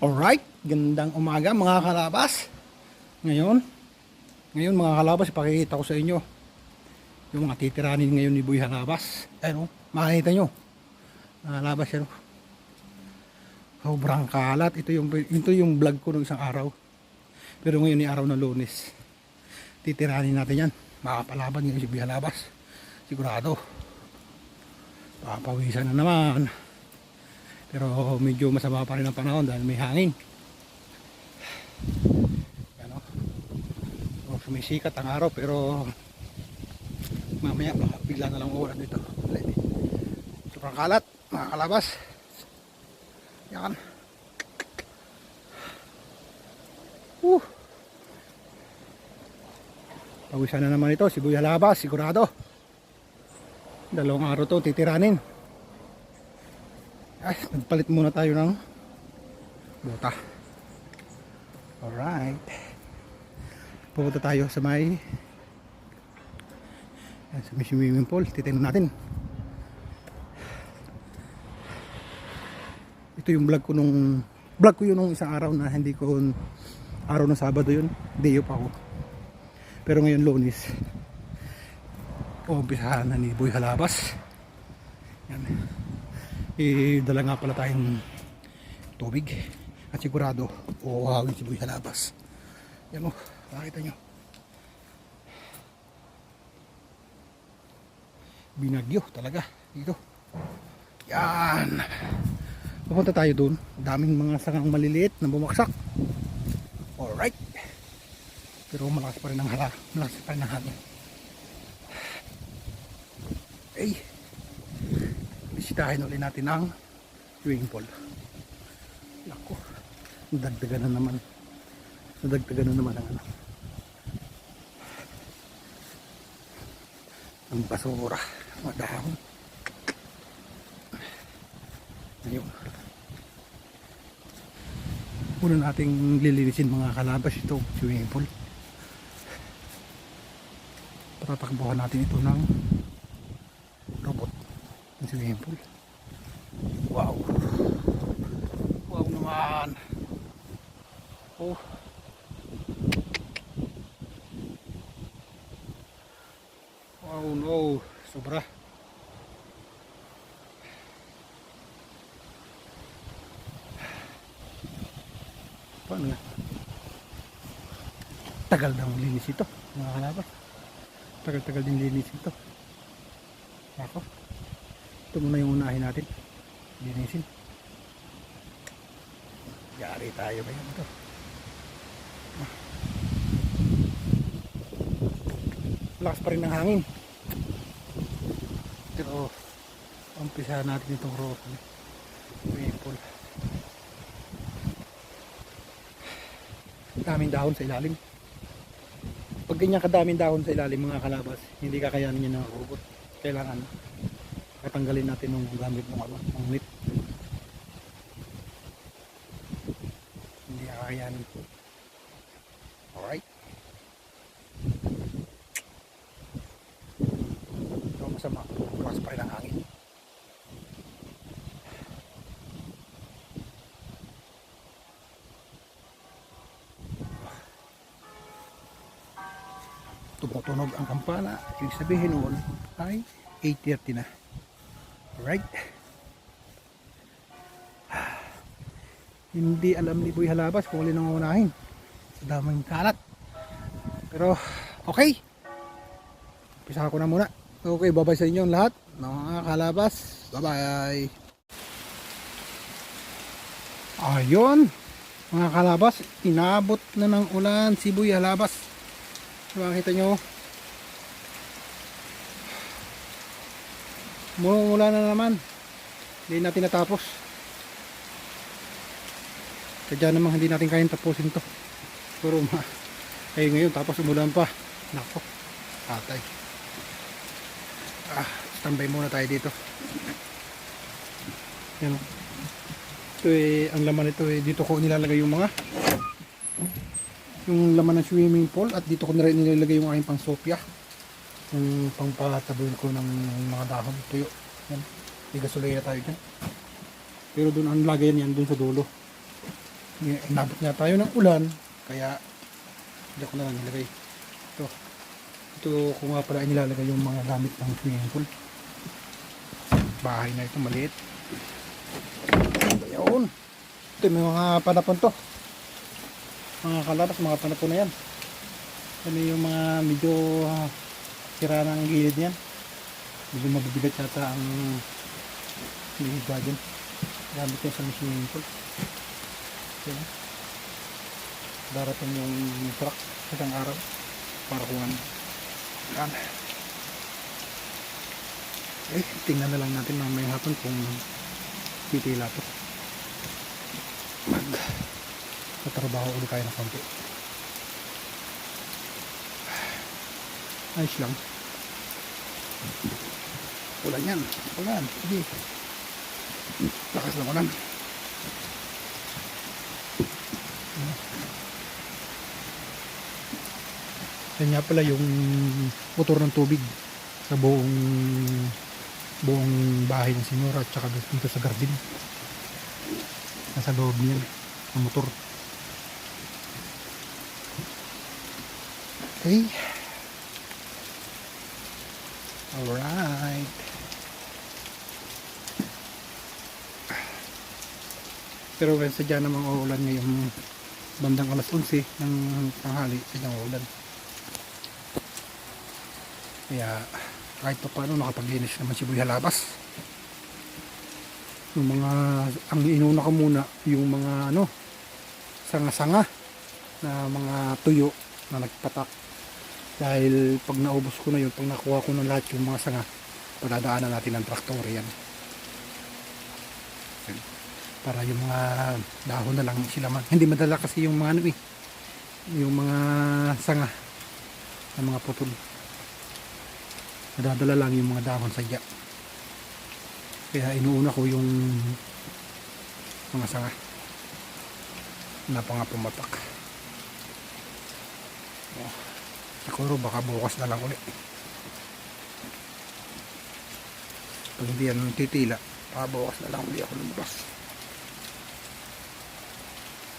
Alright, gandang umaga mga kalabas. Ngayon, ngayon mga kalabas, ipakikita ko sa inyo yung mga titiranin ngayon ni Boy Halabas. Ayun, oh, makikita nyo. Halabas yan. oh. Sobrang kalat. Ito yung, ito yung vlog ko ng isang araw. Pero ngayon ni araw ng lunes. Titiranin natin yan. Makapalaban ngayon si Boy Halabas. Sigurado. Papawisan na naman. Pero medyo masama pa rin ang panahon dahil may hangin. Ano? O, sumisikat ang araw pero mamaya bigla na lang uulan dito. Sobrang kalat, mga kalabas. Yan. Uh. Pawisan na naman ito, si Buya Labas, sigurado. Dalawang araw to titiranin. Ay, nagpalit muna tayo ng buta. Alright. Pupunta tayo sa may sa may swimming pool. Titignan natin. Ito yung vlog ko nung vlog ko yun nung isang araw na hindi ko araw ng Sabado yun. Day off ako. Pero ngayon lunes. Umpisahan na ni Boy Halabas. Yan eh, dala nga pala tayong tubig. At sigurado uuhawin si Boy Halabas yan o, nakita nyo. Binagyo talaga dito. Yan. Pupunta tayo dun. Daming mga sangang maliliit na bumaksak alright. Pero malakas pa rin ang hala. Malakas pa rin ang hangin. Ay bisitahin ulit natin ang swimming pool. Nako, nadagdagan na naman. Nadagdagan na naman ang ano. Ang basura, mga dahon. Ayun. Una nating lilinisin mga kalabas ito, swimming pool. Patatakbuhan natin ito ng robot swimming pool. Wow. Wow naman. Oh. Wow no. Sobra. Paano nga? Tagal daw linis ito. Mga kalaban. Tagal-tagal din linis ito. Ako. Ito muna yung unahin natin. Linisin. Yari tayo ngayon ito. Lakas pa rin ng hangin. Pero umpisa natin itong road. Maple. Daming dahon sa ilalim. Pag ganyan kadaming dahon sa ilalim mga kalabas, hindi kakayanin niya ng robot. Kailangan katanggalin natin ng gamit ng ano, ng net. Hindi kakayanin. Alright. Ito masama. Bukas pa rin ang hangin. Tumutunog ang kampana. Ibig sabihin noon ay 8.30 na. Alright. Hindi alam ni Boy Halabas kung alin ang unahin. Sa daming kalat. Pero, okay. Pisa ko na muna. Okay, babay sa inyo lahat. Mga kalabas. Bye-bye. Ayun. Mga kalabas, inabot na ng ulan si Boy Halabas. Makita nyo. Mumula na naman. Hindi natin natapos. Kaya naman hindi natin kayang tapusin to. Pero ma ay ngayon tapos umulan pa. Nako. Atay. Ah, standby muna tayo dito. Yan. Ito eh, ang laman nito eh, dito ko nilalagay yung mga yung laman ng swimming pool at dito ko nilalagay yung aking pang sopya yung pangpataboy ko ng mga dahon tuyo yan may gasolina tayo dyan pero doon ang lagayan yan doon sa dulo inabot nga tayo ng ulan, kaya hindi ko na lang nilagay. Ito. Ito ko nga pala nilalagay yung mga gamit ng swimming pool. Bahay na ito, maliit. Ayun. Ito may mga panapon to. Mga kalabas, mga panapon na yan. Ano yung mga medyo ah, sira ng gilid niyan. Medyo mabibigat yata ang lihiga dyan. Gamit yan sa swimming pool. Yan. Darating yung truck isang araw para kuhan. Yan. Eh, tingnan na lang natin mamaya hapon kung titila to. Mag tatrabaho ulit tayo ng konti. Ayos lang. Ulan yan. Ulan. Sige. Lakas ng ulan. Yan nga pala yung motor ng tubig sa buong buong bahay ng sinura at saka dito sa garden. Nasa loob niyan ang motor. Okay. Alright. Pero when sadya namang uulan ngayong bandang alas 11 ng tanghali, sadyang uulan. Kaya kahit pa paano nakapaglinis naman si Buya Labas. Yung mga, ang inuna ko muna, yung mga ano, sanga-sanga na mga tuyo na nagpatak. Dahil pag naubos ko na yun, pag nakuha ko na lahat yung mga sanga, padadaanan natin ng traktor yan. Para yung mga dahon na lang sila man. Hindi madala kasi yung mga ano eh, yung mga sanga ng mga putol nadadala lang yung mga dahon sa iya kaya inuuna ko yung mga sanga na pa nga pumatak oh, siguro baka bukas na lang ulit pag hindi yan titila baka bukas na lang ulit ako lumabas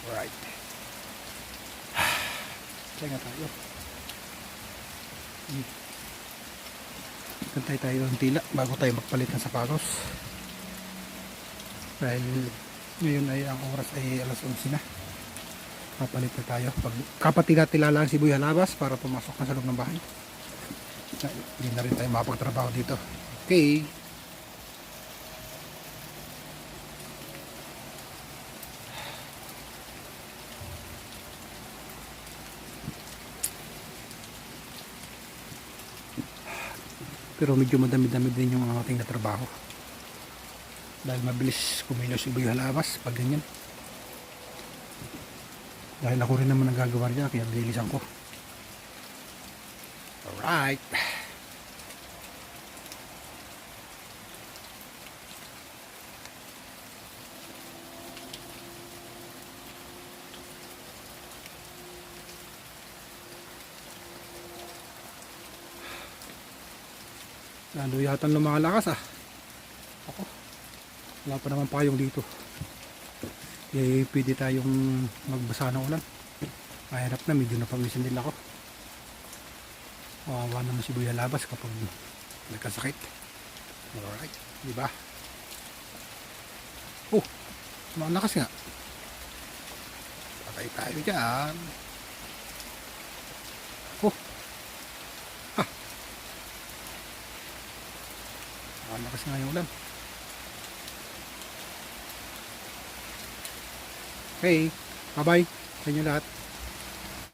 alright kaya nga tayo Hmm. Kantay tayo ng tila bago tayo magpalit ng sapatos. Dahil ngayon ay ang oras ay alas 11 na. Papalit na tayo. Pag kapatila-tila lang si Buya Labas para pumasok na sa loob ng bahay. Hindi na rin tayo mapagtrabaho dito. Okay. pero medyo madami-dami din yung ating na trabaho dahil mabilis kumilos yung halabas pag ganyan dahil ako rin naman nagagawa niya kaya bilisan ko. Alright. Lalo yata lumalakas ah. Ako wala pa naman payong dito eh pwede tayong magbasa ng ulan. Mahirap na medyo napamisin din ako. Kawawa naman si Buya Labas kapag nagkasakit. Alright di ba? Oh malakas nga. Patay tayo dyan. Oh. Malakas nga yung ulan Okay, bye-bye sa inyo lahat.